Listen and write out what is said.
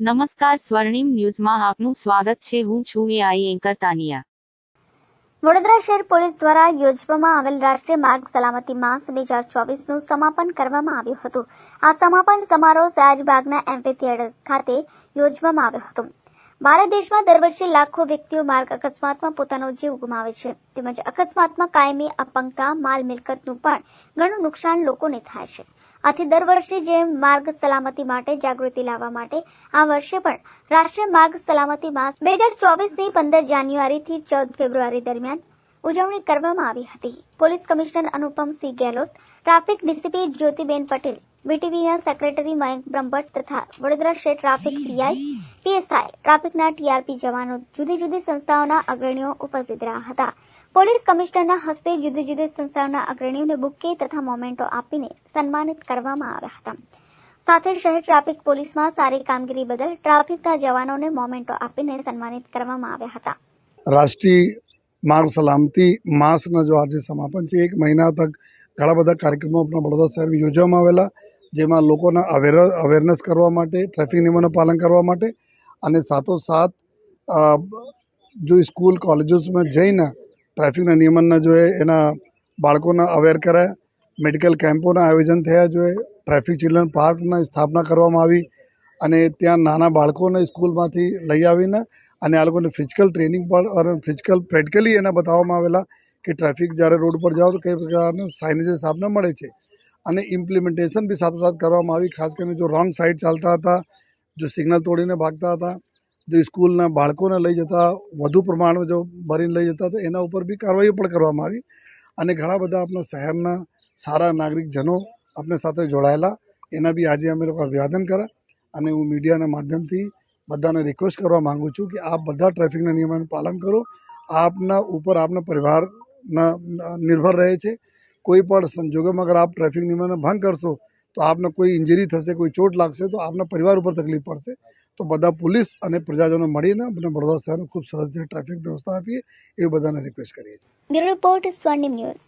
નમસ્કાર સ્વર્ણિમ ન્યૂઝમાં આપનું સ્વાગત છે. હું છું એઆઈ એન્કર તાનિયા. વડોદરા શહેર પોલીસ દ્વારા યોજવામાં આવેલ રાષ્ટ્રીય માર્ગ સલામતી માસ બે હજાર ચોવીસનું સમાપન કરવામાં આવ્યું હતું. આ સમાપન સમારોહ સયાજબાગના એમ્ફી થિયેટર ખાતે યોજવામાં આવ્યો હતો. ભારત દેશમાં દર વર્ષે લાખો વ્યક્તિઓ માર્ગ અકસ્માતમાં પોતાનો જીવ ગુમાવે છે. તેમજ અકસ્માતમાં કાયમી અપંગતા, માલ મિલકતનું પણ ઘણું નુકસાન લોકોને થાય છે. આથી દર વર્ષે જેમ માર્ગ સલામતી માટે જાગૃતિ લાવવા માટે આ વર્ષે પણ રાષ્ટ્રીય માર્ગ સલામતી માસ બે હજાર ચોવીસની પંદર જાન્યુઆરીથી ચૌદ ફેબ્રુઆરી દરમિયાન ઉજવણી કરવામાં આવી હતી. Police commissioner Anupamsinh Gehlot traffic DCP Jyotiben Patel, બીટીવીના secretary Mayank Brahmbhatt તથા Vadodara state traffic PI PSI, ટ્રાફિકના ટીઆરપી જવાનો જુદી જુદી સંસ્થાઓના અગ્રણીઓ ઉપસ્થિત રહ્યા હતા. પોલીસ કમિશનરના હસ્તે જુદી જુદી સંસ્થાઓના અગ્રણીઓને બુકે તથા મોમેન્ટો આપીને સન્માનિત કરવામાં આવ્યા હતા. સાથે શહેર ટ્રાફિક પોલીસમાં સારી કામગીરી બદલ ટ્રાફિકના જવાનોને મોમેન્ટો આપીને સન્માનિત કરવામાં આવ્યા હતા. રાષ્ટ્રીય માર્ગ સલામતી માસના જો આજે સમાપન છે, એક મહિના તક ઘણા બધા કાર્યક્રમો આપણા વડોદરા શહેરમાં યોજવામાં આવેલા, જેમાં લોકોના અવેર અવેરનેસ કરવા માટે ટ્રાફિક નિયમોનું પાલન કરવા માટે અને સાથોસાથ જો સ્કૂલ કોલેજીસમાં જઈને ટ્રાફિકના નિયમનના જોઈએ એના બાળકોના અવેર કરાયા મેડિકલ કેમ્પોના આયોજન થયા જોઈએ ટ્રાફિક ચિલ્ડ્રન પાર્કના સ્થાપના કરવામાં આવી અને ત્યાં નાના બાળકોને સ્કૂલમાંથી લઈ આવીને અને આ લોકોને ફિઝિકલ ટ્રેનિંગ પણ અને ફિઝિકલ પ્રેક્ટિકલી એને બતાવવામાં આવેલા કે ટ્રાફિક જ્યારે રોડ પર જાઓ તો કઈ પ્રકારના સાઇનેજીસ આપને મળે છે. અને ઇમ્પ્લિમેન્ટેશન બી સાથોસાથ કરવામાં આવી, ખાસ કરીને જો રોંગ સાઈડ ચાલતા હતા, જો સિગ્નલ તોડીને ભાગતા હતા, જો સ્કૂલના બાળકોને લઈ જતા, વધુ પ્રમાણમાં જો ભરીને લઈ જતા હતા એના ઉપર બી કાર્યવાહી પણ કરવામાં આવી. અને ઘણા બધા આપણા શહેરના સારા નાગરિકજનો આપણે સાથે જોડાયેલા, એના બી આજે અમે લોકો અભિવાદન કર્યા. અને હું મીડિયાના માધ્યમથી બધાને રિક્વેસ્ટ કરવા માગું છું કે આપ બધા ટ્રાફિકના નિયમોનું પાલન કરો. આપના ઉપર આપના પરિવારના નિર્ભર રહે છે. કોઈ પણ સંજોગોમાં અગર આપ ટ્રાફિક નિયમોનો ભંગ કરશો, તો આપને કોઈ ઇન્જરી થશે, કોઈ ચોટ લાગશે, તો આપના પરિવાર ઉપર તકલીફ પડશે. તો બધા પોલીસ અને પ્રજાજનો મળીને આપણે વડોદરા શહેરનું ખૂબ સરસ રીતે ટ્રાફિક વ્યવસ્થા આપીએ, એવું બધાને રિક્વેસ્ટ કરીએ છીએ. રિપોર્ટ સ્વર્ણિમ ન્યૂઝ.